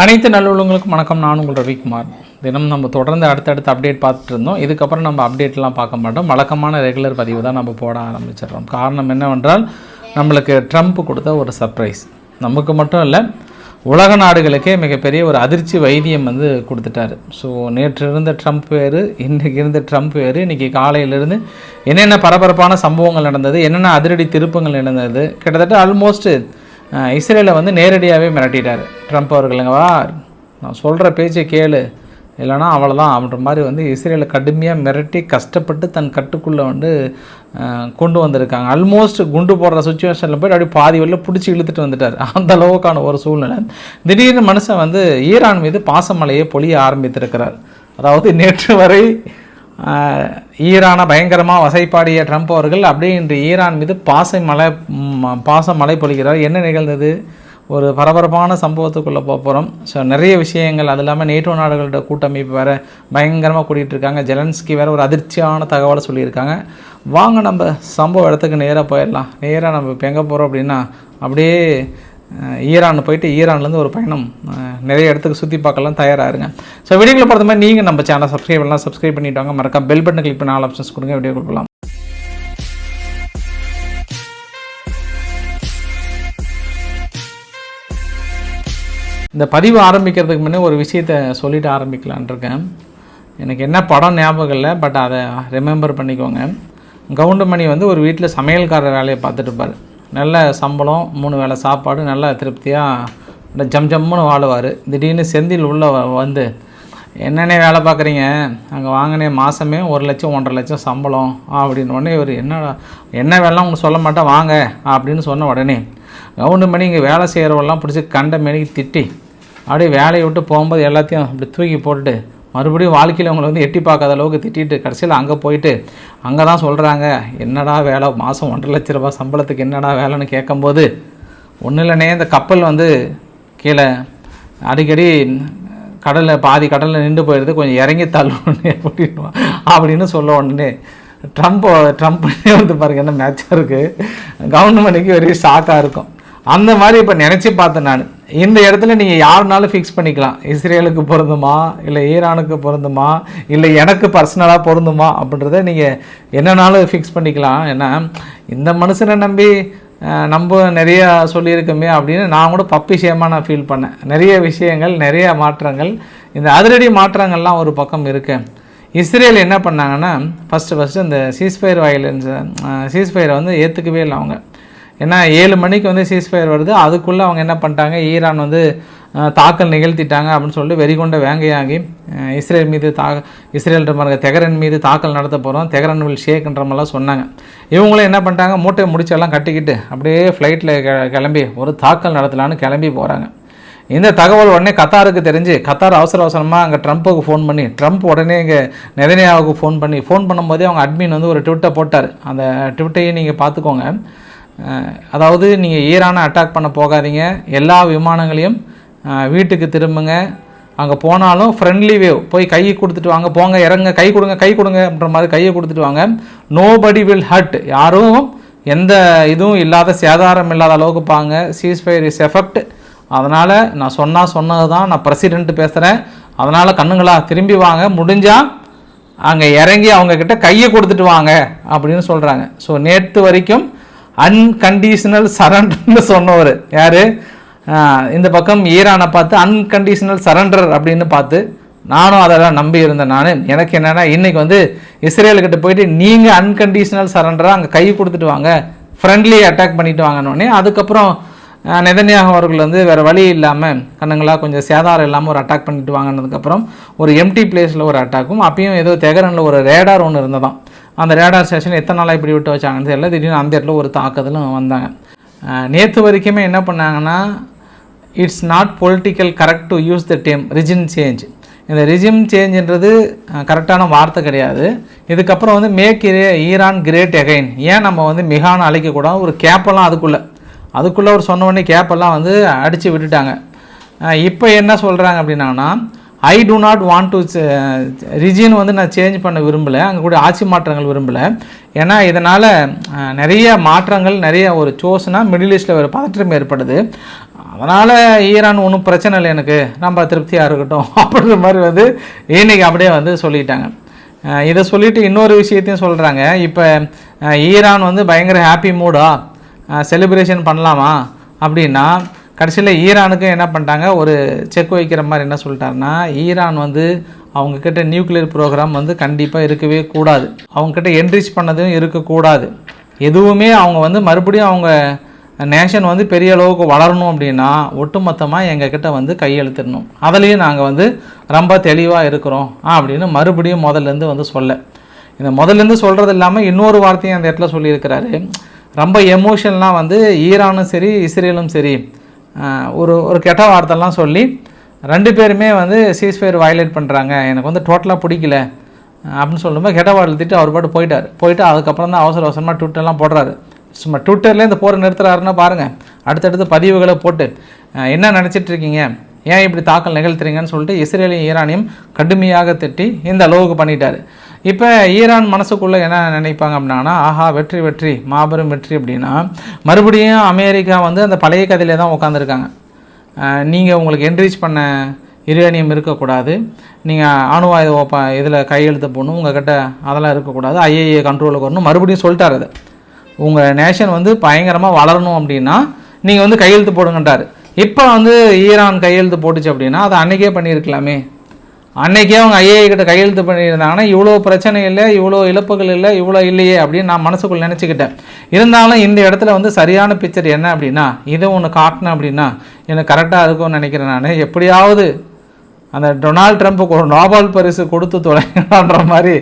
அனைத்து நல்லுள்ளவங்களுக்கும் வணக்கம். நான் உங்கள் ரவிக்குமார். தினம் நம்ம தொடர்ந்து அடுத்தடுத்து அப்டேட் பார்த்துட்டு இருந்தோம். இதுக்கப்புறம் நம்ம அப்டேட்லாம் பார்க்க மாட்டோம். வழக்கமான ரெகுலர் பதிவு தான் நம்ம போட ஆரம்பிச்சிடுறோம். காரணம் என்னவென்றால் நம்மளுக்கு ட்ரம்ப் கொடுத்த ஒரு சர்ப்ரைஸ் நமக்கு மட்டும் இல்லை உலக நாடுகளுக்கே மிகப்பெரிய ஒரு அதிர்ச்சி வைத்தியம் வந்து கொடுத்துட்டாரு. ஸோ நேற்று இருந்த ட்ரம்ப் வேறு இன்றைக்கு இருந்த ட்ரம்ப் வேறு. இன்றைக்கி காலையிலிருந்து என்னென்ன பரபரப்பான சம்பவங்கள் நடந்தது என்னென்ன அதிரடி திருப்பங்கள் நடந்தது கிட்டத்தட்ட ஆல்மோஸ்ட்டு இஸ்ரேலை வந்து நேரடியாகவே மிரட்டிட்டார். ட்ரம்ப் அவர்களுங்கவா நான் சொல்கிற பேச்சை கேளு. இல்லைனா அவ்வளோதான் அப்படின்ற மாதிரி வந்து இஸ்ரேலை கடுமையாக மிரட்டி கஷ்டப்பட்டு தன் கட்டுக்குள்ளே வந்து கொண்டு வந்திருக்காங்க. ஆல்மோஸ்ட் குண்டு போடுற சுச்சுவேஷனில் போய் அப்படியே பாதி வெளில பிடிச்சி இழுத்துட்டு வந்துட்டார். அந்த அளவுக்கான ஒரு சூழ்நிலை. திடீர்னு மனுஷன் வந்து ஈரான் மீது பாசமலையை பொழிய ஆரம்பித்திருக்கிறார். அதாவது நேற்று வரை ஈரானை பயங்கரமாக வசைப்பாடிய ட்ரம்ப் அவர்கள் அப்படியே இன்று ஈரான் மீது பாசை மலை பாசம் மலை பொழிகிறார். என்ன நிகழ்ந்தது? ஒரு பரபரப்பான சம்பவத்துக்குள்ளே போக போகிறோம் ஸோ நிறைய விஷயங்கள் அது இல்லாமல் நேட்டோ நாடுகளோட கூட்டமைப்பு வேறு பயங்கரமாக கூட்டிகிட்டு இருக்காங்க. ஜெலன்ஸ்கி வேறு ஒரு அதிர்ச்சியான தகவலை சொல்லியிருக்காங்க. வாங்க நம்ம சம்பவ இடத்துக்கு நேராக போயிடலாம். நேராக நம்ம இப்போ எங்கே போகிறோம் அப்படின்னா அப்படியே ஈரான் போயிட்டு ஈரான்லேருந்து ஒரு பயணம் நிறைய இடத்துக்கு சுற்றி பார்க்கலாம் தயாராக இருங்க ஸோ வீடியோவில் பொறுத்த மாதிரி நீங்கள் நம்ம சேனல் சப்ஸ்கிரைப் பண்ணலாம் சப்ஸ்கிரைப் பண்ணிட்டு வாங்க. மறக்காம பெல் பட்டன் கிளிக் பண்ண ஆல் ஆப்ஷன்ஸ் கொடுங்க வீடியோ கொடுக்கலாம் இந்த பதிவு ஆரம்பிக்கிறதுக்கு முன்னே ஒரு விஷயத்த சொல்லிட்டு ஆரம்பிக்கலான் இருக்கேன். எனக்கு என்ன படம் ஞாபகம் இல்லை பட் அதை ரிமெம்பர் பண்ணிக்கோங்க. கவுண்டமணி வந்து ஒரு வீட்டில் சமையல்காரர் வேலையை பார்த்துட்டு இருப்பார். நல்ல சம்பளம் மூணு வேளை சாப்பாடு நல்ல திருப்தியாக ஜம் ஜம்முன்னு வாழுவார். திடீர்னு செந்தில் உள்ளே வந்து என்னென்ன வேலை பார்க்குறீங்க? அங்கே வாங்கினே மாதமே ஒரு லட்சம் ஒன்றரை லட்சம் சம்பளம் அப்படின்னு உடனே இவர் என்னடா என்ன வேலைலாம் உங்களுக்கு சொல்ல மாட்டேன் வாங்க அப்படின்னு சொன்ன உடனே கவுண்டமணி இங்கே வேலை செய்கிறவெல்லாம் பிடிச்சி கண்ட மேனிக்கு திட்டி அப்படியே வேலையை விட்டு போகும்போது எல்லாத்தையும் அப்படி தூக்கி போட்டுட்டு மறுபடியும் வாழ்க்கையில் அவங்களை வந்து எட்டி பார்க்காத அளவுக்கு திட்டிட்டு கடைசியில் அங்கே போயிட்டு அங்கே தான் சொல்கிறாங்க என்னடா வேலை மாதம் ஒன்றரை லட்ச ரூபா சம்பளத்துக்கு என்னடா வேலைன்னு கேட்கும்போது ஒன்றும் இல்லைனே இந்த கப்பல் வந்து கீழே அடிக்கடி கடலில் பாதி கடலில் நின்று போயிடுது கொஞ்சம் இறங்கி தள்ளணும் அப்படின்னு அப்படின்னு சொல்ல உடனே ட்ரம்ப் ட்ரம்ப் வந்து பாருங்கள் என்ன மேட்சாக இருக்குது கவர்மெண்ட்டுக்கு வெரி ஷாக்காக இருக்கும். அந்த மாதிரி இப்போ நினச்சி பார்த்தேன் நான். இந்த இடத்துல நீங்கள் யாருனாலும் ஃபிக்ஸ் பண்ணிக்கலாம். இஸ்ரேலுக்கு பொருந்துமா? இல்லை ஈரானுக்கு பொருந்துமா? இல்லை எனக்கு பர்சனலாக பொருந்துமா? அப்படின்றத நீங்கள் என்னன்னாலும் ஃபிக்ஸ் பண்ணிக்கலாம். ஏன்னா இந்த மனுஷனை நம்பி நம்ம நிறையா சொல்லியிருக்கோமே அப்படின்னு நான் கூட பப்பிஷயமாக நான் ஃபீல் பண்ணேன். நிறைய விஷயங்கள் நிறைய மாற்றங்கள். இந்த அதிரடி மாற்றங்கள்லாம் ஒரு பக்கம் இருக்கு. இஸ்ரேல் என்ன பண்ணாங்கன்னா ஃபஸ்ட்டு ஃபஸ்ட்டு இந்த சீஸ்ஃபயர் வயலன்ஸ் சீஸ்ஃபயரை வந்து ஏற்றுக்கவே இல்லை அவங்க. ஏன்னா ஏழு மணிக்கு வந்து சீஸ்ஃபயர் வருது. அதுக்குள்ளே அவங்க என்ன பண்ணிட்டாங்க? ஈரான் வந்து தாக்கல் நிகழ்த்திட்டாங்க அப்படின்னு சொல்லிட்டு வெறிகொண்ட வேங்கையாகி இஸ்ரேல் மீது தா இஸ்ரேல்ன்ற மாதிரி தெகரன் மீது தாக்கல் நடத்த போகிறோம் தெகரன் வில் ஷேக்ன்ற மாதிரிலாம் சொன்னாங்க. இவங்களும் என்ன பண்ணிட்டாங்க? மூட்டை முடிச்செல்லாம் கட்டிக்கிட்டு அப்படியே ஃப்ளைட்டில் கிளம்பி ஒரு தாக்கல் நடத்தலான்னு கிளம்பி போகிறாங்க இந்த தகவல் உடனே கத்தாருக்கு தெரிஞ்சு கத்தார் அவசர அவசரமாக அங்கே ட்ரம்ப்புக்கு ஃபோன் பண்ணி ட்ரம்ப் உடனே இங்கே நெதனியாவுக்கு ஃபோன் பண்ணி ஃபோன் பண்ணும்போதே அவங்க அட்மின் வந்து ஒரு ட்விட்டை போட்டார். அந்த ட்விட்டையும் நீங்கள் பார்த்துக்கோங்க. அதாவது நீங்கள் ஈரானை அட்டாக் பண்ண போகாதீங்க. எல்லா விமானங்களையும் வீட்டுக்கு திரும்புங்க. அங்கே போனாலும் ஃப்ரெண்ட்லி வேவ் போய் கையை கொடுத்துட்டு வாங்க. போங்க இறங்க. கை கொடுங்க கை கொடுங்க அப்படின்ற மாதிரி கையை கொடுத்துட்டு வாங்க. நோபடி வில் ஹர்ட் யாரும் எந்த இதுவும் இல்லாத சேதாரம் இல்லாத அளவுக்கு பாங்க சீஸ்ஃபயர் இஸ் எஃபெக்ட் அதனால் நான் சொன்னால் சொன்னது தான் நான் பிரசிடென்ட் பேசுகிறேன் அதனால் கண்ணுங்களா திரும்பி வாங்க. முடிஞ்சால் அங்கே இறங்கி அவங்கக்கிட்ட கையை கொடுத்துட்டு வாங்க அப்படின்னு சொல்கிறாங்க ஸோ நேற்று வரைக்கும் அன்கண்டிஷனல் சரண்டர்னு சொன்னவர். யார்? இந்த பக்கம் ஈரானை பார்த்து அன்கண்டிஷனல் சரண்டர் அப்படின்னு பார்த்து நானும் அதெல்லாம் நம்பி இருந்தேன் நான். எனக்கு என்னென்னா இன்றைக்கி வந்து இஸ்ரேலுக்கிட்ட போயிட்டு நீங்கள் அன்கண்டிஷனல் சரண்டராக அங்கே கை கொடுத்துட்டு வாங்க. ஃப்ரெண்ட்லி அட்டாக் பண்ணிட்டு வாங்கினோடனே அதுக்கப்புறம் அஹ், அவர்கள் வந்து வேறு வழி இல்லாமல் கண்ணுங்களா கொஞ்சம் சேதாரம் இல்லாமல் ஒரு அட்டாக் பண்ணிட்டு வாங்கினதுக்கப்புறம் ஒரு எம்டி பிளேஸில் ஒரு அட்டாக்கும் அப்பயும் ஏதோ தெகரனில் ஒரு ரேடார் ஒன்று இருந்ததான் அந்த ரேடார் ஸ்டேஷன் எத்தனை நாளாக இப்படி விட்டு வச்சாங்கன்னு தெரியல. திடீர்னு அந்த இடத்துல ஒரு தாக்குதலும் வந்தாங்க. நேற்று வரைக்குமே என்ன பண்ணாங்கன்னா it's not political correct to use the term regime change இந்த ரிஜிம் சேஞ்சுன்றது கரெக்டான வார்த்தை கிடையாது. இதுக்கப்புறம் வந்து மேக் ஈரான் கிரேட் எகைன் ஏன் நம்ம வந்து மிகான அழைக்கக்கூடாது? ஒரு கேப்பெல்லாம் அதுக்குள்ளே. அதுக்குள்ளே ஒரு சொன்ன உடனே கேப்பெல்லாம் வந்து அடித்து விட்டுட்டாங்க. இப்போ என்ன சொல்கிறாங்க அப்படின்னா I do not want to regime வந்து நான் சேஞ்ச் பண்ண விரும்பலை. அங்கே கூட ஆட்சி மாற்றங்கள் விரும்பலை. ஏன்னா இதனால் நிறைய மாற்றங்கள் நிறைய ஒரு சோஸ்னால் மிடில் ஈஸ்ட்டில் ஒரு பதற்றம் ஏற்படுது. அதனால் ஈரான் ஒன்றும் பிரச்சனை இல்லை எனக்கு. நம்ம திருப்தியாக இருக்கட்டும். அப்படின்ற மாதிரி வந்து இன்றைக்கி அப்படியே வந்து சொல்லிட்டாங்க. இதை சொல்லிவிட்டு இன்னொரு விஷயத்தையும் சொல்கிறாங்க இப்போ ஈரான் வந்து பயங்கர ஹாப்பி மூடா செலிப்ரேஷன் பண்ணலாமா? அப்படின்னா கடைசியில் ஈரானுக்கும் என்ன பண்ணிட்டாங்க? ஒரு செக் வைக்கிற மாதிரி என்ன சொல்லிட்டாருன்னா ஈரான் வந்து அவங்கக்கிட்ட நியூக்ளியர் ப்ரோக்ராம் வந்து கண்டிப்பாக இருக்கவே கூடாது. அவங்கக்கிட்ட என்ரிச் பண்ணதும் இருக்கக்கூடாது. எதுவுமே அவங்க வந்து மறுபடியும் அவங்க நேஷன் வந்து பெரிய அளவுக்கு வளரணும் அப்படின்னா ஒட்டுமொத்தமாக எங்ககிட்ட வந்து கையெழுத்திடணும். அதுலேயும் நாங்கள் வந்து ரொம்ப தெளிவாக இருக்கிறோம். அப்படின்னு மறுபடியும் முதல்லேருந்து வந்து சொல்ல. இந்த முதல்லேருந்து சொல்கிறது இல்லாமல் இன்னொரு வார்த்தையும் அந்த இடத்துல சொல்லியிருக்கிறாரு. ரொம்ப எமோஷனலாக வந்து ஈரானும் சரி இஸ்ரேலும் சரி ஒரு ஒரு கெட்ட வார்த்தைலாம் சொல்லி ரெண்டு பேருமே வந்து சீஸ்ஃபயர் வயலேட் பண்ணுறாங்க எனக்கு வந்து டோட்டலாக பிடிக்கல. அப்படின்னு சொல்லும்போது கெட்ட வார்த்தை திட்டு அவர் பாட்டு போயிட்டார். போயிட்டு அதுக்கப்புறம் தான் அவசர அவசரமாக ட்விட்டர்லாம் போடுறாரு. சும்மா ட்விட்டர்லேயே இந்த போரை நிறுத்துறாருன்னா பாருங்கள் அடுத்தடுத்து பதிவுகளை போட்டு என்ன நினச்சிட்டு இருக்கீங்க? ஏன் இப்படி தாக்கல் நிகழ்த்துறீங்கன்னு சொல்லிட்டு இஸ்ரேலையும் ஈரானையும் கடுமையாக திட்டி இந்த அளவுக்கு பண்ணிட்டார். இப்போ ஈரான் மனசுக்குள்ளே என்ன நினைப்பாங்க அப்படின்னா ஆஹா வெற்றி வெற்றி மாபெரும் வெற்றி அப்படின்னா மறுபடியும் அமெரிக்கா வந்து அந்த பழைய கதையிலே தான் உட்காந்துருக்காங்க நீங்கள் உங்களுக்கு என்ரீச் பண்ண யுரேனியம் இருக்கக்கூடாது. நீங்கள் அணு ஓப்ப இதில் கையெழுத்து போடணும் உங்கள்கிட்ட அதெல்லாம் இருக்கக்கூடாது. ஐஏஏ கண்ட்ரோலுக்கு வரணும் மறுபடியும் சொல்லிட்டார் அது. உங்கள் நேஷன் வந்து பயங்கரமாக வளரணும் அப்படின்னா நீங்கள் வந்து கையெழுத்து போடுங்கன்றார் இப்போ வந்து ஈரான் கையெழுத்து போட்டுச்சு அப்படின்னா அதை அன்றைக்கே பண்ணியிருக்கலாமே. அன்னைக்கே அவங்க ஐஏ கிட்ட கையெழுத்து பண்ணியிருந்தாங்கன்னா இவ்வளோ பிரச்சனை இல்லை இவ்வளோ இழப்புகள் இல்லை இவ்வளோ இல்லையே அப்படின்னு நான் மனசுக்குள்ளே நினச்சிக்கிட்டேன். இருந்தாலும் இந்த இடத்துல வந்து சரியான பிக்சர் என்ன அப்படின்னா இதை ஒன்று காட்டினேன் அப்படின்னா எனக்கு கரெக்டாக இருக்கும்னு நினைக்கிறேன் நான். எப்படியாவது அந்த டொனால்ட் ட்ரம்ப்புக்கு ஒரு நோபல் பரிசு கொடுத்து தொலைங்கன்ற மாதிரி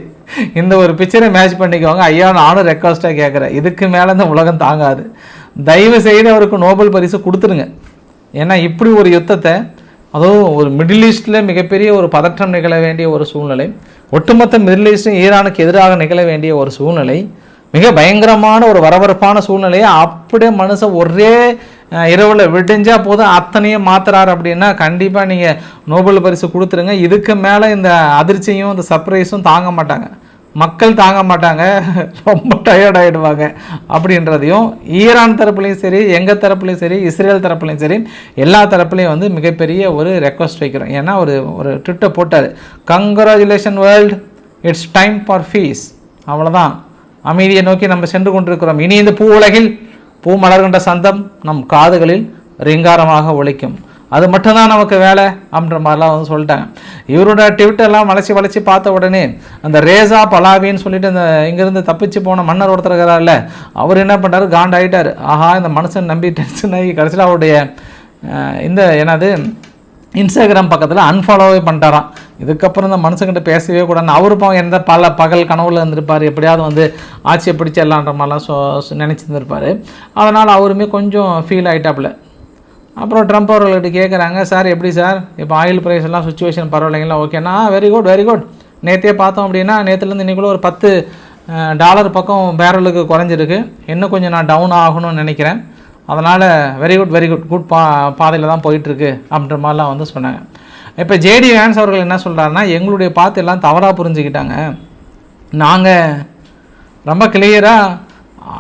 இந்த ஒரு பிக்சரை மேட்ச் பண்ணிக்கோங்க. ஐயா நானும் ரெக்வஸ்ட்டாக கேட்குறேன். இதுக்கு மேலே இந்த உலகம் தாங்காது. தயவு செய்து அவருக்கு நோபல் பரிசு கொடுத்துருங்க. ஏன்னா இப்படி ஒரு யுத்தத்தை அதுவும் ஒரு மிடில் ஈஸ்டில் மிகப்பெரிய ஒரு பதற்றம் நிகழ வேண்டிய ஒரு சூழ்நிலை. ஒட்டுமொத்த மிடில் ஈஸ்டும் ஈரானுக்கு எதிராக நிகழ வேண்டிய ஒரு சூழ்நிலை. மிக பயங்கரமான ஒரு வரவரப்பான சூழ்நிலையை அப்படியே மனுஷன் ஒரே இரவில் விடிஞ்சால் போதும் அத்தனையும் மாத்துறாரு அப்படின்னா கண்டிப்பாக நீங்கள் நோபல் பரிசு கொடுத்துருங்க. இதுக்கு மேலே இந்த அதிர்ச்சியும் இந்த சர்ப்ரைஸும் தாங்க மாட்டாங்க. மக்கள் தாங்க மாட்டாங்க. ரொம்ப டயர்ட் ஆகிடுவாங்க அப்படின்றதையும் ஈரான் தரப்புலையும் சரி எங்கள் தரப்புலையும் சரி இஸ்ரேல் தரப்புலையும் சரி எல்லா தரப்புலையும் வந்து மிகப்பெரிய ஒரு ரெக்வஸ்ட் வைக்கிறோம். ஏன்னா ஒரு ஒரு ட்விட்டர் போட்டார். Congratulation world it's time for peace அவ்வளோதான் அமைதியை நோக்கி நம்ம சென்று கொண்டிருக்கிறோம். இனி இந்த பூ உலகில் பூ மலர்கின்ற சந்தம் நம் காதுகளில் ரிங்காரமாக ஒழிக்கும் அது மட்டும்தான் நமக்கு வேலை அப்படின்ற மாதிரிலாம் வந்து சொல்லிட்டாங்க. இவரோட ட்விட்டர்லாம் வளைச்சி வளைச்சி பார்த்த உடனே அந்த ரேசா பலாவின்னு சொல்லிட்டு அந்த இங்கேருந்து தப்பிச்சு போன மன்னர் ஒருத்தர் இருக்கிறார்ல அவர் என்ன பண்ணாரு காண்டாயிட்டார். ஆஹா இந்த மனுஷன் நம்பி டென்ஷன் ஆகி கடைசியில் அவருடைய இந்த என்னது இன்ஸ்டாகிராம் பக்கத்தில் அன்ஃபாலோவே பண்ணிட்டாராம். இதுக்கப்புறம் இந்த மனுஷங்கிட்ட பேசவே கூடாது அவர் பாவம் எந்த பல பகல் கனவுல இருந்திருப்பார் எப்படியாவது வந்து ஆட்சியை பிடிச்சிடலான்ற மாதிரிலாம் சொ நினச்சிருந்துருப்பார். அதனால் அவருமே கொஞ்சம் ஃபீல் ஆகிட்டாப்புல அப்புறம் ட்ரம்ப் அவர்கள்கிட்ட கேட்குறாங்க சார் எப்படி சார்? இப்போ ஆயில் ப்ரைஸ் எல்லாம் சுச்சுவேஷன் பரவாயில்லைங்களா? ஓகேண்ணா வெரி குட் வெரி குட் நேற்றே பார்த்தோம் அப்படின்னா நேற்றுலேருந்து இன்றைக்குள்ள ஒரு பத்து டாலர் பக்கம் பேரலுக்கு குறைஞ்சிருக்கு. இன்னும் கொஞ்சம் நான் டவுன் ஆகணும்னு நினைக்கிறேன். அதனால் very good very good good பா பாதையில் தான் போயிட்டுருக்கு அப்படின்ற மாதிரிலாம் வந்து சொன்னாங்க. இப்போ ஜேடி வேன்ஸ் அவர்கள் என்ன சொல்கிறாருன்னா எங்களுடைய பார்த்து எல்லாம் தவறாக புரிஞ்சுக்கிட்டாங்க. நாங்கள் ரொம்ப கிளியராக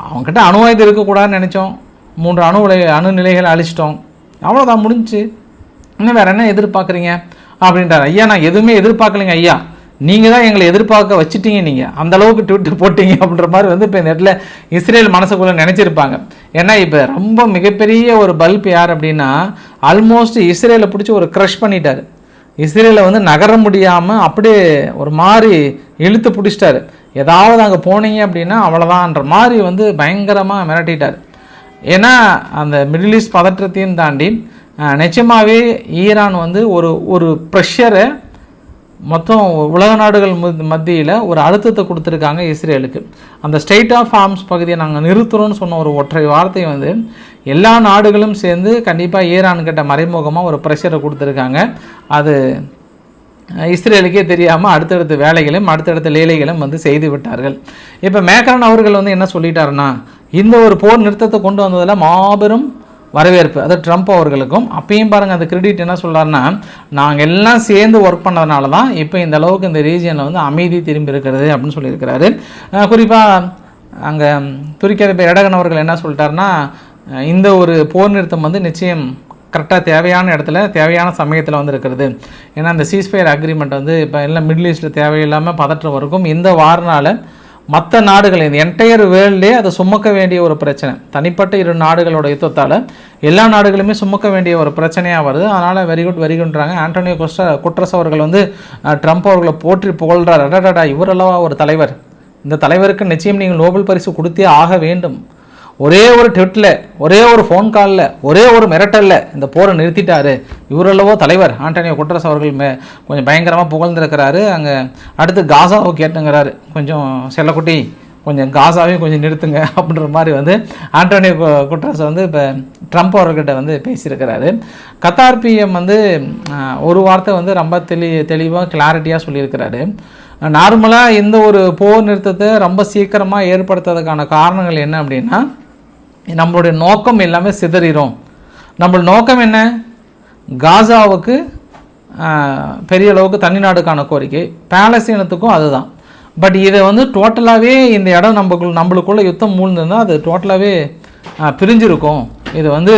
அவங்ககிட்ட அணுவாயுதம் இருக்கக்கூடாதுன்னு நினச்சோம். மூன்று அணு உலை அணு நிலைகளை அழிச்சிட்டோம். அவ்வளோதான் முடிஞ்சுச்சு. இன்னும் வேறு என்ன எதிர்பார்க்குறீங்க? அப்படின்றார். ஐயா நான் எதுவுமே எதிர்பார்க்கலைங்க ஐயா. நீங்கள் தான் எங்களை எதிர்பார்க்க வச்சுட்டீங்க நீங்கள் அந்த அளவுக்கு ட்விட்டர் போட்டீங்க அப்படின்ற மாதிரி வந்து இப்போ நெட்டில் இஸ்ரேல் மனசுக்குள்ளே நினச்சிருப்பாங்க. ஏன்னா இப்போ ரொம்ப மிகப்பெரிய ஒரு பல்ப் யார் அப்படின்னா ஆல்மோஸ்ட் இஸ்ரேலை பிடிச்சி ஒரு க்ரஷ் பண்ணிட்டார். இஸ்ரேலை வந்து நகர முடியாமல் அப்படியே ஒரு மாதிரி இழுத்து பிடிச்சிட்டாரு. ஏதாவது அங்கே போனீங்க அப்படின்னா அவ்வளோதான்ற மாதிரி வந்து பயங்கரமாக மிரட்டிட்டார். ஏன்னா அந்த மிடில் ஈஸ்ட் பதற்றத்தையும் தாண்டி நிச்சயமாகவே ஈரான் வந்து ஒரு ஒரு ப்ரெஷரை மொத்தம் உலக நாடுகள் மத்தியில் ஒரு அழுத்தத்தை கொடுத்துருக்காங்க இஸ்ரேலுக்கு. அந்த ஸ்டேட் ஆஃப் ஆர்ம்ஸ் பகுதியை நாங்கள் நிறுத்துகிறோம்னு சொன்ன ஒரு ஒற்றை வார்த்தை வந்து எல்லா நாடுகளும் சேர்ந்து கண்டிப்பாக ஈரான் கிட்ட மறைமுகமாக ஒரு ப்ரெஷரை கொடுத்துருக்காங்க. அது இஸ்ரேலுக்கே தெரியாமல் அடுத்தடுத்த வேலைகளையும் அடுத்தடுத்த லீலைகளும் வந்து செய்து விட்டார்கள். இப்போ மேக்ரான் அவர்கள் வந்து என்ன சொல்லிட்டாருன்னா இந்த ஒரு போர் நிறுத்தத்தை கொண்டு வந்ததில் மாபெரும் வரவேற்பு. அது ட்ரம்ப் அவர்களுக்கும். அப்பயும் பாருங்கள் அந்த கிரெடிட் என்ன சொல்றாருன்னா நாங்கள் எல்லாம் சேர்ந்து ஒர்க் பண்ணதுனால தான் இப்போ இந்த அளவுக்கு இந்த ரீஜியனில் வந்து அமைதி திரும்பி இருக்கிறது அப்படின்னு சொல்லியிருக்கிறாரு. குறிப்பாக அங்கே துருக்கி அதிபர் எடகன் அவர்கள் என்ன சொல்லிட்டாருன்னா இந்த ஒரு போர் நிறுத்தம் வந்து நிச்சயம் கரெக்டாக தேவையான இடத்துல தேவையான சமயத்தில் வந்து இருக்கிறது. ஏன்னா அந்த சீஸ்ஃபயர் அக்ரிமெண்ட் வந்து இப்போ எல்லாம் மிடில் ஈஸ்ட்டில் தேவையில்லாமல் பதற்றம் இருக்கும் இந்த வாரனால் மற்ற நாடுகள் இந்த என்டையர் வேர்ல்டே அதை சுமக்க வேண்டிய ஒரு பிரச்சனை. தனிப்பட்ட இரு நாடுகளோட யுத்தத்தால் எல்லா நாடுகளுமே சுமக்க வேண்டிய ஒரு பிரச்சனையாக வருது. அதனால் வெரி குட் வெரி குட்ன்றாங்க ஆண்டோனியோ கொஸ்டா குட்ரஸ் அவர்கள் வந்து ட்ரம்ப் அவர்களை போற்றி புகழ்றார். அடடடா இவர் ஒரு தலைவர்? இந்த தலைவருக்கு நிச்சயம் நீங்கள் நோபல் பரிசு கொடுத்தே ஆக வேண்டும். ஒரே ஒரு ட்விட்டில் ஒரே ஒரு ஃபோன் காலில் ஒரே ஒரு மிரட்டலில் இந்த போரை நிறுத்திட்டாரு. இவரல்லவோ தலைவர் ஆண்டனியோ குட்ரஸ் அவர்கள் மே கொஞ்சம் பயங்கரமாக புகழ்ந்துருக்கிறாரு. அங்கே அடுத்து காசாவை கேட்டுங்கிறாரு. கொஞ்சம் செல்லக்குட்டி கொஞ்சம் காசாவையும் கொஞ்சம் நிறுத்துங்க அப்படின்ற மாதிரி வந்து ஆண்டோனியோ குட்ரஸ் வந்து இப்போ ட்ரம்ப் அவர்கிட்ட வந்து பேசியிருக்கிறாரு. கத்தார் பிஎம் வந்து ஒரு வார்த்தை வந்து ரொம்ப தெளி தெளிவாக கிளாரிட்டியாக சொல்லியிருக்கிறாரு. நார்மலாக இந்த ஒரு போர் நிறுத்தத்தை ரொம்ப சீக்கிரமாக ஏற்படுத்துறதுக்கான காரணங்கள் என்ன அப்படின்னா நம்மளுடைய நோக்கம் எல்லாமே சிதறிடும் நம்மளோட நோக்கம் என்ன? காசாவுக்கு பெரிய அளவுக்கு தனிநாடுக்கான கோரிக்கை. பேலஸ்தீனத்துக்கும் அதுதான். பட் இதை வந்து டோட்டலாகவே இந்த இடம் நம்மக்குள்ள நம்மளுக்குள்ளே யுத்தம் மூழ்ந்திருந்தால் அது டோட்டலாகவே பிரிஞ்சிருக்கும். இது வந்து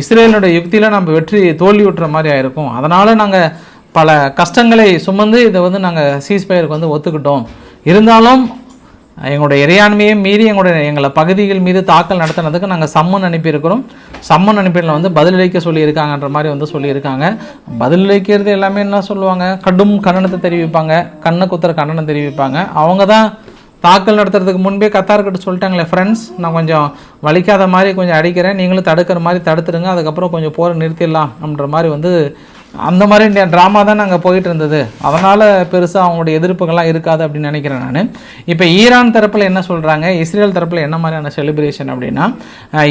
இஸ்ரேலினுடைய யுக்தியில் நம்ம வெற்றி தோல்வி விட்டுற மாதிரி ஆயிருக்கும். அதனால் நாங்கள் பல கஷ்டங்களை சுமந்து இதை வந்து நாங்கள் சீஸ்பயருக்கு வந்து ஒத்துக்கிட்டோம். இருந்தாலும் எங்களுடைய இறையாண்மையை மீறி எங்களுடைய எங்களை பகுதிகள் மீது தாக்கல் நடத்தினதுக்கு நாங்கள் சம்மன் அனுப்பியிருக்கிறோம். சம்மன் அனுப்பியில் வந்து பதிலளிக்க சொல்லியிருக்காங்கன்ற மாதிரி வந்து சொல்லியிருக்காங்க. பதிலளிக்கிறது எல்லாமே என்ன சொல்லுவாங்க? கடும் கண்டனத்தை தெரிவிப்பாங்க. கண்ணை குத்துற கண்டனம் தெரிவிப்பாங்க. அவங்க தான் தாக்கல் நடத்துறதுக்கு முன்பே கத்தார்கிட்ட சொல்லிட்டாங்களே ஃப்ரெண்ட்ஸ் நான் கொஞ்சம் வலிக்காத மாதிரி கொஞ்சம் அடிக்கிறேன். நீங்களும் தடுக்கிற மாதிரி தடுத்துருங்க அதுக்கப்புறம் கொஞ்சம் போரை நிறுத்திடலாம். அப்படின்ற மாதிரி வந்து அந்த மாதிரி ட்ராமா தான் நாங்கள் போயிட்டு இருந்தது. அதனால் பெருசாக அவங்களுடைய எதிர்ப்புகள்லாம் இருக்காது அப்படின்னு நினைக்கிறேன் நான். இப்போ ஈரான் தரப்பில் என்ன சொல்கிறாங்க இஸ்ரேல் தரப்பில் என்ன மாதிரியான செலிப்ரேஷன் அப்படின்னா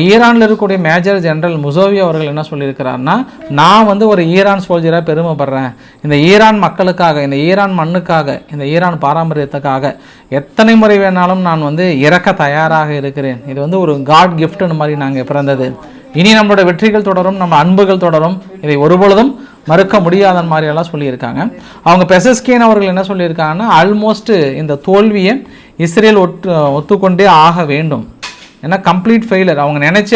ஈரானில் இருக்கக்கூடிய மேஜர் ஜெனரல் முசோவி அவர்கள் என்ன சொல்லியிருக்கிறாருன்னா நான் வந்து ஒரு ஈரான் சோல்ஜராக பெருமைப்படுறேன். இந்த ஈரான் மக்களுக்காக இந்த ஈரான் மண்ணுக்காக இந்த ஈரான் பாரம்பரியத்துக்காக எத்தனை முறை வேணாலும் நான் வந்து இறக்க தயாராக இருக்கிறேன். இது வந்து ஒரு காட் கிஃப்ட்னு மாதிரி நாங்கள் பிறந்தது. இனி நம்மளோட வெற்றிகள் தொடரும் நம்ம அன்புகள் தொடரும். இதை ஒருபொழுதும் மறுக்க முடியாத மாதிரியெல்லாம் சொல்லியிருக்காங்க. அவங்க பெசஸ்கேன் அவர்கள் என்ன சொல்லியிருக்காங்கன்னா ஆல்மோஸ்ட் இந்த தோல்வியை இஸ்ரேல் ஒட்டு ஒத்துக்கொண்டே ஆக வேண்டும். ஏன்னா கம்ப்ளீட் ஃபெயிலர் அவங்க நினச்ச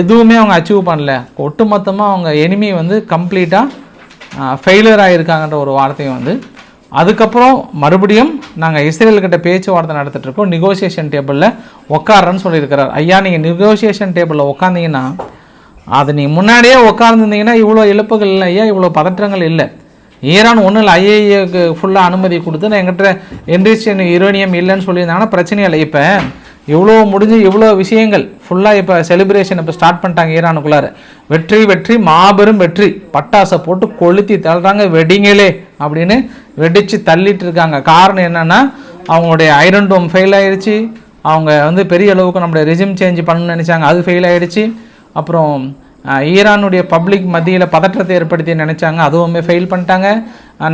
எதுவுமே அவங்க அச்சீவ் பண்ணல. ஒட்டுமொத்தமாக அவங்க எனிமி வந்து கம்ப்ளீட்டாக ஃபெயிலியர் ஆகியிருக்காங்கன்ற ஒரு வார்த்தையும் வந்து அதுக்கப்புறம் மறுபடியும் நாங்கள் இஸ்ரேல்கிட்ட பேச்சுவார்த்தை நடத்திட்டுருக்கோம் நெகோசியேஷன் டேபிளில் உட்காரன்னு சொல்லியிருக்கிறார். ஐயா நீங்கள் நெகோசியேஷன் டேபிளில் உட்காந்தீங்கன்னா அது நீங்கள் முன்னாடியே உட்காந்துருந்தீங்கன்னா இவ்வளோ இழப்புகள் இல்லை. ஐயா இவ்வளோ பதற்றங்கள் இல்லை? ஈரான் ஒன்றும் இல்லை ஐஏஏக்கு ஃபுல்லாக அனுமதி கொடுத்து நான் எங்கிட்ட என்ரிச்சியன் யுரேனியம் இல்லைன்னு சொல்லியிருந்தாங்கன்னா பிரச்சனை இல்லை. இப்போ இவ்வளோ முடிஞ்சு இவ்வளோ விஷயங்கள் ஃபுல்லாக இப்போ செலிப்ரேஷன் இப்போ ஸ்டார்ட் பண்ணிட்டாங்க ஈரானுக்குள்ளார. வெற்றி வெற்றி மாபெரும் வெற்றி. பட்டாசை போட்டு கொளுத்தி தள்ளுறாங்க வெடிங்களே அப்படின்னு வெடித்து தள்ளிட்டு இருக்காங்க. காரணம் என்னென்னா அவங்களுடைய ஐரன் டோம் ஃபெயில் ஆயிடுச்சு அவங்க வந்து பெரிய அளவுக்கு நம்மளுடைய ரிஜிம் சேஞ்ச் பண்ணணும்னு நினச்சாங்க. அது ஃபெயில் ஆயிடுச்சு அப்புறம் ஈரானுடைய பப்ளிக் மத்தியில் பதற்றத்தை ஏற்படுத்தி நினச்சாங்க அதுவுமே ஃபெயில் பண்ணிட்டாங்க.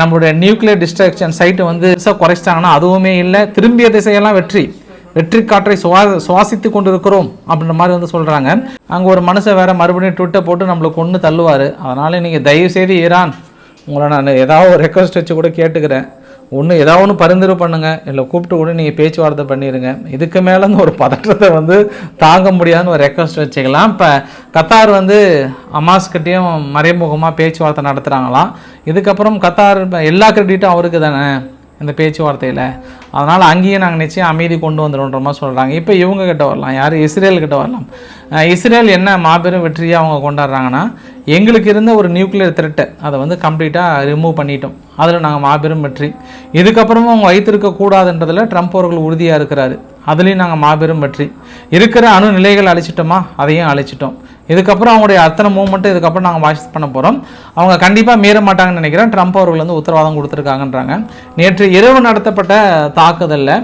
நம்மளுடைய நியூக்ளியர் டிஸ்ட்ரக்ஷன் சைட்டு வந்து குறைச்சிட்டாங்கன்னா அதுவுமே இல்லை. திரும்பிய திசையெல்லாம் வெற்றி. வெற்றி காற்றை சுவா சுவாசித்து கொண்டு இருக்கிறோம் அப்படின்ற மாதிரி வந்து சொல்கிறாங்க அங்கே ஒரு மனுஷன் வேற மறுபடியும் ட்விட்டை போட்டு நம்மளுக்கு கொண்டு தள்ளுவார். அதனால் நீங்கள் தயவு செய்து ஈரான் உங்களை நான் ஏதாவது ஒரு ரெக்வஸ்ட் வச்சு கூட கேட்டுக்கிறேன். ஒன்று ஏதாவது ஒன்று பரிந்துரை பண்ணுங்கள் இல்லை கூப்பிட்டு கூட நீங்கள் பேச்சுவார்த்தை பண்ணிடுங்க இதுக்கு மேலே ஒரு பதற்றத்தை வந்து தாங்க முடியாதுன்னு ஒரு ரெக்வஸ்ட் வச்சுக்கலாம். இப்போ கத்தார் வந்து அமாஸ்கிட்டையும் மறைமுகமாக பேச்சுவார்த்தை நடத்துகிறாங்களாம் இதுக்கப்புறம் கத்தார் எல்லா கிரெடிட்டும் அவருக்கு தானே இந்த பேச்சுவார்த்தையில். அதனால் அங்கேயும் நாங்கள் நிச்சயம் அமைதி கொண்டு வந்துடுன்ற மாதிரி சொல்கிறாங்க இப்போ இவங்க கிட்ட வரலாம். யார்? இஸ்ரேல் கிட்ட வரலாம். இஸ்ரேல் என்ன மாபெரும் வெற்றியாக அவங்க கொண்டாடுறாங்கன்னா எங்களுக்கு இருந்த ஒரு நியூக்ளியர் த்ரெட்டை அதை வந்து கம்ப்ளீட்டாக ரிமூவ் பண்ணிட்டோம். அதில் நாங்கள் மாபெரும் வெற்றி. இதுக்கப்புறமும் அவங்க வைத்திருக்கக்கூடாதுன்றதில் ட்ரம்ப் அவர்கள் உறுதியாக இருக்கிறாரு. அதுலேயும் நாங்கள் மாபெரும் வெற்றி. இருக்கிற அணு நிலைகள் அழிச்சிட்டோமா? அதையும் அழிச்சிட்டோம். இதுக்கப்புறம் அவங்களுடைய அத்தனை மூவ்மெண்ட்டு இதுக்கப்புறம் நாங்கள் வாட்ச் பண்ண போகிறோம் அவங்க கண்டிப்பாக மீற மாட்டாங்கன்னு நினைக்கிறேன். ட்ரம்ப் அவர்கள் வந்து உத்தரவாதம் கொடுத்துருக்காங்கன்றாங்க. நேற்று இரவு நடத்தப்பட்ட தாக்குதலில்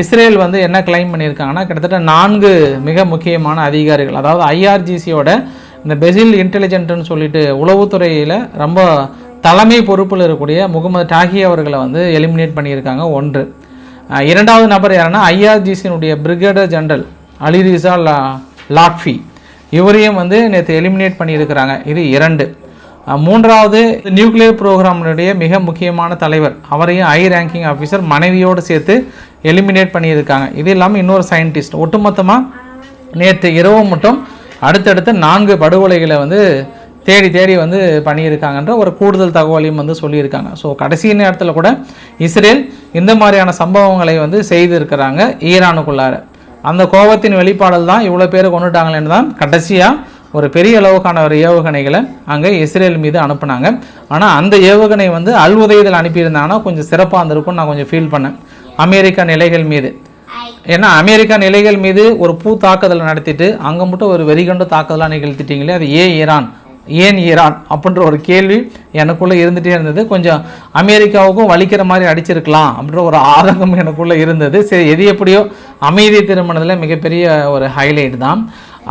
இஸ்ரேல் வந்து என்ன கிளைம் பண்ணியிருக்காங்கன்னா கிட்டத்தட்ட நான்கு மிக முக்கியமான அதிகாரிகள் அதாவது ஐஆர்ஜிசியோட இந்த பெசில் இன்டெலிஜென்ட்னு சொல்லிட்டு உளவுத்துறையில் ரொம்ப தலைமை பொறுப்பில் இருக்கக்கூடிய முகமது டாகி அவர்களை வந்து எலிமினேட் பண்ணியிருக்காங்க. ஒன்று. இரண்டாவது நபர் யாருன்னா ஐஆர்ஜிசியினுடைய பிரிகேடர் ஜெனரல் அலிரிசா லா லாட்ஃபி. இவரையும் வந்து நேற்று எலிமினேட் பண்ணியிருக்கிறாங்க. இது இரண்டு. மூன்றாவது நியூக்ளியர் ப்ரோக்ராமினுடைய மிக முக்கியமான தலைவர். அவரையும் ஐ ரேங்கிங் ஆஃபீஸர் மனைவியோடு சேர்த்து எலிமினேட் பண்ணியிருக்காங்க. இது இல்லாமல் இன்னொரு சயின்டிஸ்ட். ஒட்டுமொத்தமாக நேற்று இரவு மட்டும் அடுத்தடுத்து நான்கு படுகொலைகளை வந்து தேடி தேடி வந்து பண்ணியிருக்காங்கன்ற ஒரு கூடுதல் தகவலையும் வந்து சொல்லியிருக்காங்க. ஸோ கடைசி நேரத்தில் கூட இஸ்ரேல் இந்த மாதிரியான சம்பவங்களை வந்து செய்திருக்கிறாங்க ஈரானுக்குள்ளார. அந்த கோபத்தின் வெளிப்பாடல் தான் இவ்வளோ பேர் கொண்டுட்டாங்களேன்னு தான் கடைசியாக ஒரு பெரிய அளவுக்கான ஒரு ஏவுகணைகளை அங்கே இஸ்ரேல் மீது அனுப்புனாங்க. ஆனால் அந்த ஏவுகணை வந்து அல் உதயத்தில் அனுப்பியிருந்தாங்கன்னா கொஞ்சம் சிறப்பாக இருந்திருக்கும்னு நான் கொஞ்சம் ஃபீல் பண்ணேன். அமெரிக்கா நிலைகள் மீது. ஏன்னா அமெரிக்கா நிலைகள் மீது ஒரு பூ தாக்குதல் நடத்திட்டு அங்கே மட்டும் ஒரு வெறிகண்டு தாக்குதலாக நிகழ்த்திட்டீங்களே அது ஏன் ஈரான்? ஏன் ஈரான்? அப்படின்ற ஒரு கேள்வி எனக்குள்ளே இருந்துகிட்டே இருந்தது. கொஞ்சம் அமெரிக்காவுக்கும் வலிக்கிற மாதிரி அடிச்சிருக்கலாம் அப்படின்ற ஒரு ஆதங்கம் எனக்குள்ளே இருந்தது. சரி எது எப்படியோ அமைதி திருமணத்தில் மிகப்பெரிய ஒரு ஹைலைட் தான்.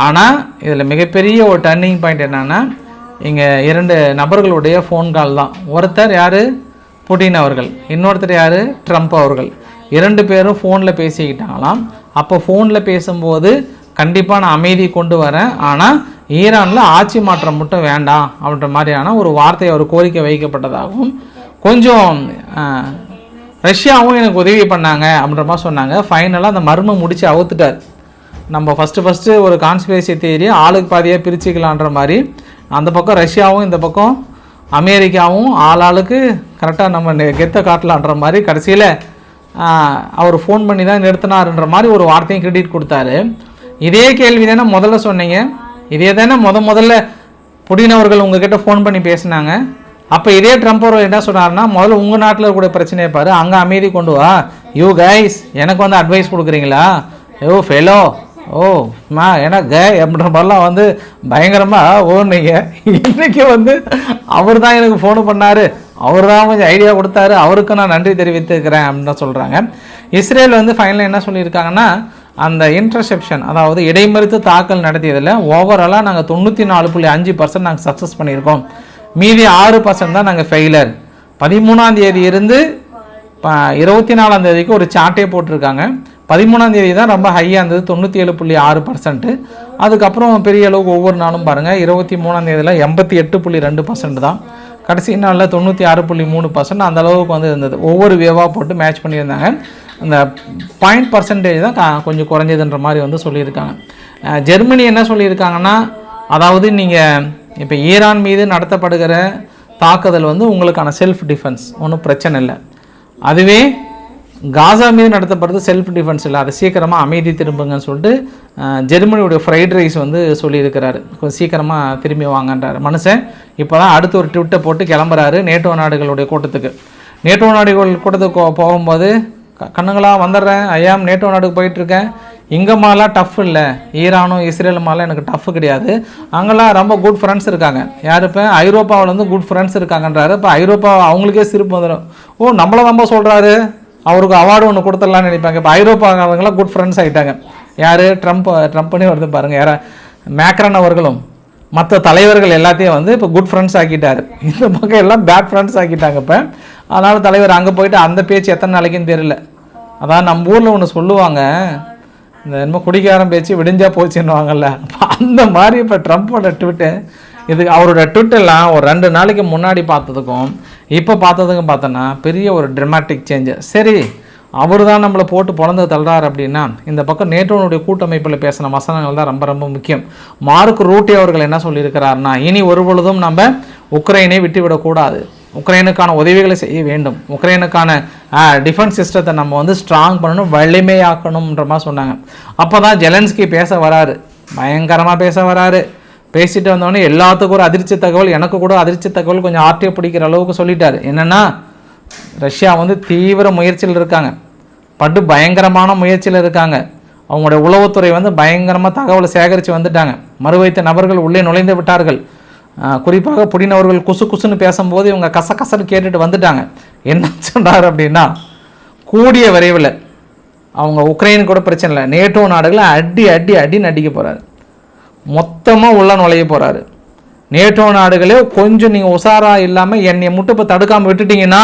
ஆனால் இதில் மிகப்பெரிய ஒரு டர்னிங் பாயிண்ட் என்னென்னா இங்கே இரண்டு நபர்களுடைய ஃபோன் கால் தான். ஒருத்தர் யார்? புட்டின் அவர்கள். இன்னொருத்தர் யார்? ட்ரம்ப் அவர்கள். இரண்டு பேரும் ஃபோனில் பேசிக்கிட்டாங்களாம். அப்போ ஃபோனில் பேசும்போது கண்டிப்பாக நான் அமைதி கொண்டு வரேன். ஆனால் ஈரானில் ஆட்சி மாற்றம் மட்டும் வேண்டாம் அப்படின்ற மாதிரியான ஒரு வார்த்தை ஒரு கோரிக்கை வைக்கப்பட்டதாகவும் கொஞ்சம் ரஷ்யாவும் எனக்கு உதவி பண்ணாங்க அப்படின்ற மாதிரி சொன்னாங்க. ஃபைனலாக அந்த மர்மம் முடித்து அவுத்துட்டார். நம்ம ஃபஸ்ட்டு ஃபஸ்ட்டு ஒரு கான்ஸ்பிரசி தேரி ஆளுக்கு பாதியாக பிரிச்சுக்கலான்ற மாதிரி அந்த பக்கம் ரஷ்யாவும் இந்த பக்கம் அமெரிக்காவும் ஆளாளுக்கு கரெக்டாக நம்ம கெத்தை காட்டலான்ற மாதிரி கடைசியில் அவர் ஃபோன் பண்ணி தான் நிறுத்தினாருன்ற மாதிரி ஒரு வார்த்தையும் கிரெடிட் கொடுத்தாரு. இதே கேள்வி தானே முதல்ல சொன்னீங்க? இதே தானே முத முதல்ல புடினவர்கள் உங்ககிட்ட ஃபோன் பண்ணி பேசினாங்க. அப்போ இதே ட்ரம்ப் அவர்கள் என்ன சொன்னார்னா முதல்ல உங்கள் நாட்டில் இருக்கக்கூடிய பிரச்சனையை பாரு அங்கே அமைதி கொண்டு வா. யூ கைஸ் எனக்கு வந்து அட்வைஸ் கொடுக்குறீங்களா? யோ ஃபெலோ ஓ மா ஏன்னா கே அப்படின்ற மாதிரிலாம் வந்து பயங்கரமாக ஓடுனீங்க. இன்றைக்கி வந்து அவர் தான் எனக்கு ஃபோனு பண்ணார். அவர் தான் கொஞ்சம் ஐடியா கொடுத்தாரு. அவருக்கு நான் நன்றி தெரிவித்துக்கிறேன் அப்படின்னு தான் சொல்கிறாங்க இஸ்ரேல் வந்து ஃபைனலாக என்ன சொல்லியிருக்காங்கன்னா அந்த இன்டர்செப்ஷன் அதாவது இடைமறித்து தாக்கல் நடத்தியதில் ஓவராலாக நாங்கள் தொண்ணூற்றி நாலு புள்ளி அஞ்சு பர்சன்ட் நாங்கள் சக்ஸஸ் பண்ணியிருக்கோம். மீதி ஆறு பர்சன்ட் தான் நாங்கள் ஃபெயிலர் பதிமூணாம் தேதி இருந்து ப இருபத்தி நாலாம் தேதிக்கு ஒரு சார்ட்டே போட்டிருக்காங்க. பதிமூணாம் தேதி தான் ரொம்ப ஹையாக இருந்தது தொண்ணூற்றி ஏழு புள்ளி ஆறு பர்சன்ட்டு அதுக்கப்புறம் பெரிய அளவுக்கு ஒவ்வொரு நாளும் பாருங்கள் இருபத்தி மூணாம் தேதியில் எண்பத்தி எட்டு புள்ளி ரெண்டு பர்சன்ட் தான். கடைசி நாளில் தொண்ணூற்றி ஆறு புள்ளி மூணு பர்சன்ட் அந்த அளவுக்கு வந்து இருந்தது. ஒவ்வொரு வேவாக போட்டு மேட்ச் பண்ணியிருந்தாங்க. அந்த பாயிண்ட் பர்சன்டேஜ் தான் கொஞ்சம் குறைஞ்சதுன்ற மாதிரி வந்து சொல்லியிருக்காங்க. ஜெர்மனி என்ன சொல்லியிருக்காங்கன்னா அதாவது நீங்கள் இப்போ ஈரான் மீது நடத்தப்படுகிற தாக்குதல் வந்து உங்களுக்கான செல்ஃப் டிஃபென்ஸ் ஒன்றும் பிரச்சனை இல்லை. அதுவே காசா மீது நடத்தப்படுறது செல்ஃப் டிஃபென்ஸ் இல்லை. அதை சீக்கிரமாக அமைதி திரும்புங்கன்னு சொல்லிட்டு ஜெர்மனியுடைய ஃப்ரைட் ரைஸ் வந்து சொல்லியிருக்கிறாரு. கொஞ்சம் சீக்கிரமாக திரும்பி வாங்கன்றார். மனுஷன் இப்போ தான் அடுத்து ஒரு ட்விட்டை போட்டு கிளம்புறாரு நேட்டோ நாடுகளுடைய கூட்டத்துக்கு. நேட்டோ நாடுகள் கூட்டத்துக்கு போகும்போது க- கண்ணுங்களா வந்துடுறேன். ஐயாம் நேட்டோ நாடுக்கு போயிட்டுருக்கேன். இங்கே மாலாம் டஃப் இல்லை. ஈரானும் இஸ்ரேல் மாலாம் எனக்கு டஃப் கிடையாது. அங்கெல்லாம் ரொம்ப குட் ஃப்ரெண்ட்ஸ் இருக்காங்க. யார் இப்போ? ஐரோப்பாவில் வந்து குட் ஃப்ரெண்ட்ஸ் இருக்காங்கன்றாரு. இப்போ ஐரோப்பா அவங்களுக்கே சிரிப்பு வந்துடும் ஓ நம்மளை நம்ம சொல்கிறாரு அவருக்கு அவார்டு ஒன்று கொடுத்துடலாம்னு நினைப்பாங்க. இப்போ ஐரோப்பாக்காரங்களாம் குட் ஃப்ரெண்ட்ஸ் ஆகிட்டாங்க யார்? ட்ரம்ப் ட்ரம்ப்னே வருது பாருங்கள் யாரா? மேக்ரன் அவர்களும் மற்ற தலைவர்கள் எல்லாத்தையும் வந்து இப்போ குட் ஃப்ரெண்ட்ஸ் ஆக்கிட்டார். இந்த பக்கம் எல்லாம் பேட் ஃப்ரெண்ட்ஸ் ஆக்கிட்டாங்க இப்போ. அதனால் தலைவர் அங்கே போயிட்டு அந்த பேச்சு எத்தனை நாளைக்குன்னு தெரியல. அதான் நம்ம ஊரில் ஒன்று சொல்லுவாங்க. இந்த என்னமோ குடிக்காரன் பேச்சு விடிஞ்சா போச்சுன்னுவாங்கல்ல. அப்ப அந்த மாதிரி இப்போ ட்ரம்ப்போட ட்விட்டு இது அவரோட ட்விட்டெல்லாம் ஒரு ரெண்டு நாளைக்கு முன்னாடி பார்த்ததுக்கும் இப்போ பார்த்ததுக்கும் பார்த்தோன்னா பெரிய ஒரு ட்ரமாட்டிக் சேஞ்சு சரி அவர் தான் நம்மளை போட்டு பிறந்து தள்ளுறாரு அப்படின்னா இந்த பக்கம் நேட்டோனுடைய கூட்டமைப்பில் பேசின வசனங்கள் தான் ரொம்ப ரொம்ப முக்கியம். மார்க் ரூட்டி அவர்கள் என்ன சொல்லியிருக்கிறாருன்னா இனி ஒரு பொழுதும் நம்ம உக்ரைனை விட்டுவிடக்கூடாது உக்ரைனுக்கான உதவிகளை செய்ய வேண்டும். உக்ரைனுக்கான டிஃபென்ஸ் சிஸ்டத்தை நம்ம வந்து ஸ்ட்ராங் பண்ணணும் வலிமையாக்கணுன்ற மாதிரி சொன்னாங்க. அப்போ தான் ஜெலன்ஸ்கி பேச வராரு. பயங்கரமாக பேச வராரு. பேசிட்டு வந்தோடனே எல்லாத்துக்கும் ஒரு அதிர்ச்சி தகவல் எனக்கு கூட அதிர்ச்சி தகவல் கொஞ்சம் ஆர்டியை பிடிக்கிற அளவுக்கு சொல்லிட்டார். என்னென்னா ரஷ்யா வந்து தீவிர முயற்சியில் இருக்காங்க. படு பயங்கரமான முயற்சியில் இருக்காங்க. அவங்களுடைய உளவுத்துறை வந்து பயங்கரமாக தகவலை சேகரித்து வந்துட்டாங்க. மறுவைத்த நபர்கள் உள்ளே நுழைந்து விட்டார்கள். குறிப்பாக புடினவர்கள் குசு குசுன்னு பேசும்போது இவங்க கச கசன்னு கேட்டுட்டு வந்துட்டாங்க. என்ன சொன்னார் அப்படின்னா கூடிய விரைவில் அவங்க உக்ரைன் கூட பிரச்சனை இல்லை. நேட்டோ நாடுகளை அடி அடி அடின்னு அடிக்க போகிறாரு மொத்தமாக உள்ள நுழைய போகிறாரு நேட்டோ நாடுகளே கொஞ்சம் நீங்கள் உஷாராக இல்லாமல் என்னை மட்டும் இப்போ தடுக்காமல் விட்டுட்டீங்கன்னா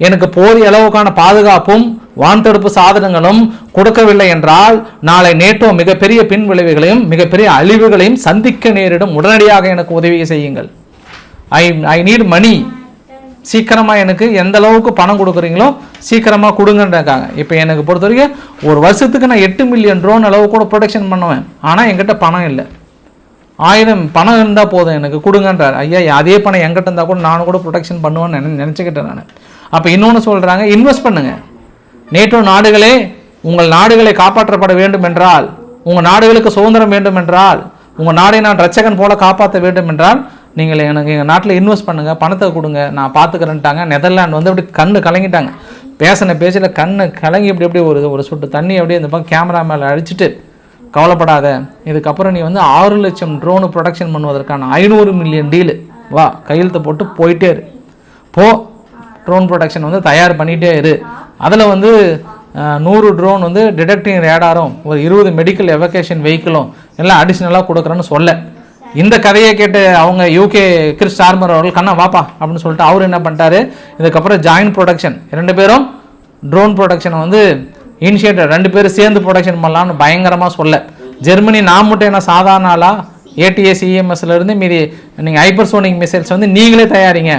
எனக்கு போதிய அளவுக்கான பாதுகாப்பும் வான் தடுப்பு சாதனங்களும் கொடுக்கவில்லை என்றால் நாளை நேட்டோ மிகப்பெரிய பின் விளைவுகளையும் மிகப்பெரிய அழிவுகளையும் சந்திக்க நேரிடும் உடனடியாக எனக்கு உதவி செய்யுங்கள். I I need money. சீக்கிரமாக எனக்கு எந்த அளவுக்கு பணம் கொடுக்குறீங்களோ சீக்கிரமாக கொடுங்கன்றாங்க இப்போ எனக்கு பொறுத்த வரைக்கும் ஒரு வருஷத்துக்கு நான் எட்டு மில்லியன் ட்ரோன் அளவு கூட ப்ரொடக்ஷன் பண்ணுவேன். ஆனால் என்கிட்ட பணம் இல்லை. ஆயிரம் பணம் இருந்தால் போதும் எனக்கு கொடுங்கன்றார். ஐயா அதே பணம் என்கிட்ட இருந்தால் கூட நானும் கூட ப்ரொடெக்ஷன் பண்ணுவேன்னு நினை நினச்சிக்கிட்டேன் நான். அப்போ இன்னொன்று சொல்கிறாங்க இன்வெஸ்ட் பண்ணுங்கள் நேட்டோ நாடுகளே உங்கள் நாடுகளை காப்பாற்றப்பட வேண்டும் என்றால் உங்கள் நாடுகளுக்கு சுதந்திரம் வேண்டும் என்றால் உங்கள் நாடை நான் ரட்சகன் போல காப்பாற்ற வேண்டும் என்றால் நீங்கள் எனக்கு எங்கள் நாட்டில் இன்வெஸ்ட் பண்ணுங்கள் பணத்தை கொடுங்க நான் பார்த்துக்கிறேன்ட்டாங்க நெதர்லாண்ட் வந்து அப்படி கண்ணு கலங்கிட்டாங்க. பேசின பேச்சில் கண்ணு கலங்கி இப்படி அப்படியே ஒரு ஒரு சொட்டு தண்ணி அப்படியே இந்த பக்கம் கேமரா மேலே அடிச்சுட்டு கவலைப்படாத. இதுக்கப்புறம் நீ வந்து ஆறு லட்சம் ட்ரோனு ப்ரொடக்ஷன் பண்ணுவதற்கான ஐநூறு மில்லியன் டீலு வா கையெழுத்து போட்டு போயிட்டே இரு. போ ட்ரோன் ப்ரொடக்ஷன் வந்து தயார் பண்ணிகிட்டே இரு. அதில் வந்து நூறு ட்ரோன் வந்து டிடெக்டிங் ரேடாரும் ஒரு இருபது மெடிக்கல் எவகேஷன் வெஹிக்கிளும் எல்லாம் அடிஷ்னலாக கொடுக்குறேன்னு சொல்ல. இந்த கதையை கேட்டு அவங்க யூகே கிறிஸ் ஆர்மர் அவர்கள் கண்ணா வாப்பா அப்படின்னு சொல்லிட்டு அவர் என்ன பண்ணிட்டாரு? இதுக்கப்புறம் ஜாயின்ட் ப்ரொடக்ஷன் ரெண்டு பேரும் ட்ரோன் ப்ரொடக்ஷனை வந்து இனிஷியேட்டர் ரெண்டு பேரும் சேர்ந்து ப்ரொடக்ஷன் பண்ணலாம்னு பயங்கரமாக சொல்ல. ஜெர்மனி நான் மட்டும் என்ன சாதாரண ஆளாக ஏடிஎஸ் இஎம்எஸ்லேருந்து மீதி நீங்கள் ஹைப்பர்சோனிக் மிசைல்ஸ் வந்து நீங்களே தயாரிங்க.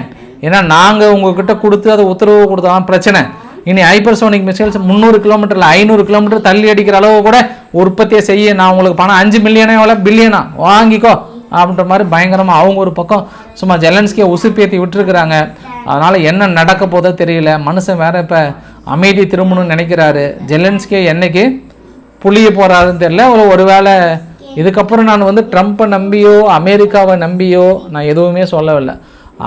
ஏன்னா நாங்கள் உங்ககிட்ட கொடுத்து அதை உத்தரவு கொடுத்தாலும் பிரச்சனை. இனி ஹைப்பர்சோனிக் மிசைல்ஸ் முந்நூறு கிலோமீட்டரில் ஐநூறு கிலோமீட்டர் தள்ளி அடிக்கிற அளவு கூட உற்பத்தியை செய்ய நான் உங்களுக்கு பணம் அஞ்சு மில்லியனே எவ்வளோ பில்லியனா வாங்கிக்கோ. அப்படின்ற மாதிரி பயங்கரமாக அவங்க ஒரு பக்கம் சும்மா ஜெலன்ஸ்கியை உசுப்பேத்தி விட்டுருக்குறாங்க. அதனால் என்ன நடக்க போதோ தெரியல. மனுஷன் வேற இப்போ அமைதி திரும்பணும்னு நினைக்கிறாரு. ஜெலன்ஸ்கே என்னைக்கு புளிய போகிறாருன்னு தெரியல. ஒரு ஒருவேளை இதுக்கப்புறம் நான் வந்து ட்ரம்ப்பை நம்பியோ அமெரிக்காவை நம்பியோ நான் எதுவுமே சொல்லவில்லை.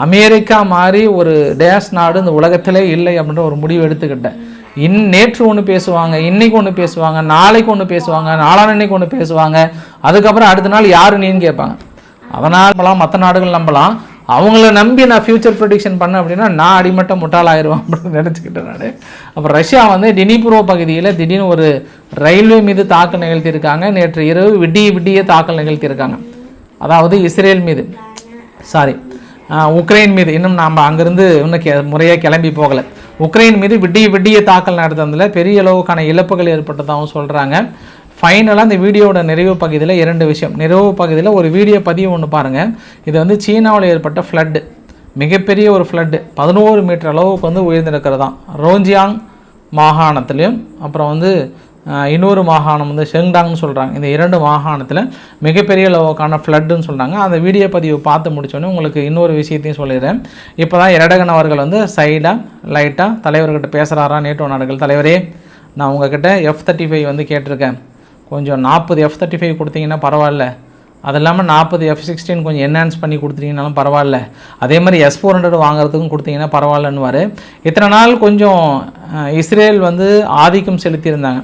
அமெரிக்கா மாதிரி ஒரு டேஸ் நாடு இந்த உலகத்திலே இல்லை அப்படின்ற ஒரு முடிவு எடுத்துக்கிட்டேன். இன் நேற்று ஒன்று பேசுவாங்க இன்னைக்கு ஒன்று பேசுவாங்க நாளைக்கு ஒன்று பேசுவாங்க நாளான்னைக்கு ஒன்று பேசுவாங்க. அதுக்கப்புறம் அடுத்த நாள் யாரு நீன்னு கேட்பாங்க. அதனால் மற்ற நாடுகள் நம்பலாம். அவங்கள நம்பி நான் ஃபியூச்சர் ப்ரொடிக்ஷன் பண்ணேன் அப்படின்னா நான் அடிமட்டம் முட்டாளாயிருவேன் அப்படின்னு நினச்சிக்கிட்டேன் நான். அப்புறம் ரஷ்யா வந்து டினிபுரோ பகுதியில் திடீர்னு ஒரு ரயில்வே மீது தாக்கல் நிகழ்த்தியிருக்காங்க. நேற்று இரவு விடிய விடிய தாக்கல் நிகழ்த்தியிருக்காங்க. அதாவது இஸ்ரேல் மீது. சாரி உக்ரைன் மீது. இன்னும் நாம் அங்கேருந்து இன்னும் கெ முறையாக கிளம்பி போகலை. உக்ரைன் மீது விடிய விடிய தாக்கல் நடத்துனதில் பெரிய அளவுக்கான இழப்புகள் ஏற்பட்டதாகவும் சொல்கிறாங்க ஃபைனலாக இந்த வீடியோவோட நிறைவு பகுதியில் இரண்டு விஷயம். நிறைவு பகுதியில் ஒரு வீடியோ பதிவு ஒன்று பாருங்கள் இது வந்து சீனாவில் ஏற்பட்ட ஃப்ளட்டு மிகப்பெரிய ஒரு ஃப்ளட்டு பதினோரு மீட்டர் அளவுக்கு வந்து உயர்ந்திருக்கிறதாம் ரோஞ்சியாங் மாகாணத்துலேயும் அப்புறம் வந்து இன்னொரு மாகாணம் வந்து ஷெங்டாங்னு சொல்கிறாங்க இந்த இரண்டு மாகாணத்தில் மிகப்பெரிய அளவுக்கான ஃப்ளட்டுன்னு சொல்கிறாங்க அந்த வீடியோ பதிவு பார்த்து முடித்தோடனே உங்களுக்கு இன்னொரு விஷயத்தையும் சொல்லிடுறேன். இப்போ தான் இரடகன் அவர்கள் வந்து சைடாக லைட்டாக தலைவர்கிட்ட பேசுகிறாரா நேட்டோ நாடுகள் தலைவரே. நான் உங்ககிட்ட எஃப் தேர்ட்டி ஃபைவ் வந்து கேட்டிருக்கேன். கொஞ்சம் நாற்பது எஃப் தேர்ட்டி ஃபைவ் கொடுத்தீங்கன்னா பரவாயில்ல. அது இல்லாமல் நாற்பது எஃப் சிக்ஸ்டீன் கொஞ்சம் என்ஹான்ஸ் பண்ணி கொடுத்துட்டீங்கனாலும் பரவாயில்ல. அதே மாதிரி எஸ் ஃபோர் ஹண்ட்ரட் வாங்குறதுக்கும் கொடுத்தீங்கன்னா பரவாயில்லன்னுவார். இத்தனை நாள் கொஞ்சம் இஸ்ரேல் வந்து ஆதிக்கம் செலுத்தியிருந்தாங்க.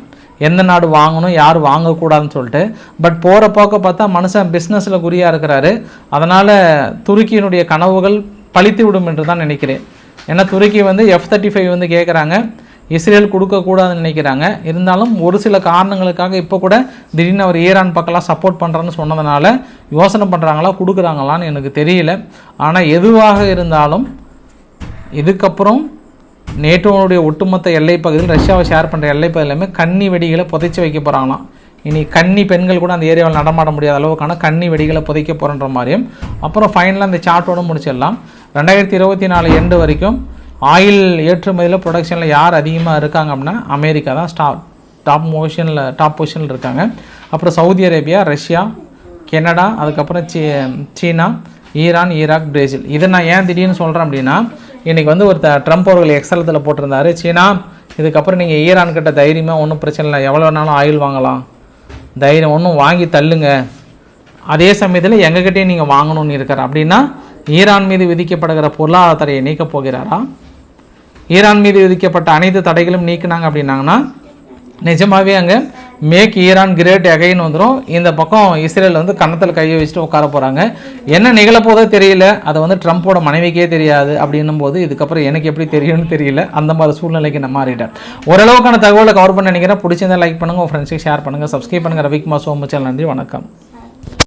எந்த நாடு வாங்கணும் யார் வாங்கக்கூடாதுன்னு சொல்லிட்டு. பட் போகிற போக்க பார்த்தா மனுஷன் பிஸ்னஸில் குறியாக இருக்கிறாரு. அதனால் துருக்கியினுடைய கனவுகள் பழித்து விடும் என்று தான் நினைக்கிறேன். ஏன்னா துருக்கி வந்து எஃப் தேர்ட்டி ஃபைவ் வந்து கேட்குறாங்க இஸ்ரேல் கொடுக்கக்கூடாதுன்னு நினைக்கிறாங்க. இருந்தாலும் ஒரு சில காரணங்களுக்காக இப்போ கூட திடீர்னு அவர் ஈரான் பக்கம்லாம் சப்போர்ட் பண்ணுறேன்னு சொன்னதுனால யோசனை பண்ணுறாங்களா கொடுக்குறாங்களான்னு எனக்கு தெரியல. ஆனால் எதுவாக இருந்தாலும் இதுக்கப்புறம் நேட்டோனுடைய ஒட்டுமொத்த எல்லை பகுதியில் ரஷ்யாவை ஷேர் பண்ணுற எல்லை பகுதியிலுமே கன்னி வெடிகளை புதைச்சி வைக்க போகிறாங்களாம் இனி கன்னி பெண்கள் கூட அந்த ஏரியாவில் நடமாட முடியாத அளவுக்கான கன்னி வெடிகளை புதைக்க போகிறன்ற மாதிரியும் அப்புறம் ஃபைனலாக அந்த சார்ட்டோட முடிச்சிடலாம். ரெண்டாயிரத்தி இருபத்தி நாலு எண்டு வரைக்கும் ஆயில் ஏற்றுமதியில் ப்ரொடக்ஷனில் யார் அதிகமாக இருக்காங்க அப்படின்னா அமெரிக்கா தான் ஸ்டாப் டாப் மோஷனில் டாப் பொசிஷனில் இருக்காங்க. அப்புறம் சவுதி அரேபியா ரஷ்யா கெனடா அதுக்கப்புறம் சீ சீனா ஈரான் ஈராக் பிரேசில். இதை நான் ஏன் திடீர்னு சொல்கிறேன் அப்படின்னா இன்றைக்கி வந்து ஒரு த- ட்ரம்ப் அவர்கள் எக்ஸலத்தில் போட்டிருந்தாரு. சீனா இதுக்கப்புறம் நீங்கள் ஈரான் கிட்ட தைரியமாக ஒன்றும் பிரச்சனை இல்லை. எவ்வளோ வேணாலும் ஆயில் வாங்கலாம். தைரியம் ஒன்றும் வாங்கி தள்ளுங்க. அதே சமயத்தில் எங்ககிட்டே நீங்கள் வாங்கணும்னு இருக்கார் அப்படின்னா ஈரான் மீது விதிக்கப்படுகிற பொருளாதார தடையை நீக்கப் போகிறாரா? ஈரான் மீது விதிக்கப்பட்ட அனைத்து தடைகளும் நீக்கினாங்க அப்படின்னாங்கன்னா நிஜமாகவே அங்கே மேக் ஈரான் கிரேட் எகைன்னு வந்துடும் இந்த பக்கம் இஸ்ரேல் வந்து கன்னத்தில் கையை வச்சுட்டு உட்கார போகிறாங்க என்ன நிகழப்போதோ தெரியல. அதை வந்து ட்ரம்ப்போட மனைவிக்கே தெரியாது அப்படின்னும் போது இதுக்கப்புறம் எனக்கு எப்படி தெரியும்னு தெரியல. அந்த மாதிரி சூழ்நிலைக்கு நான் மாறிட்டேன். ஓரளவுக்கான தகவலை கவர் பண்ண நினைக்கிறேன். பிடிச்சிருந்தா லைக் பண்ணுங்கள் உங்கள் ஃப்ரெண்ட்ஸுக்கு ஷேர் பண்ணுங்கள் சப்ஸ்கிரைப் பண்ணுங்கள் ரவிக்குமார் சோமச்சல் நன்றி. வணக்கம்.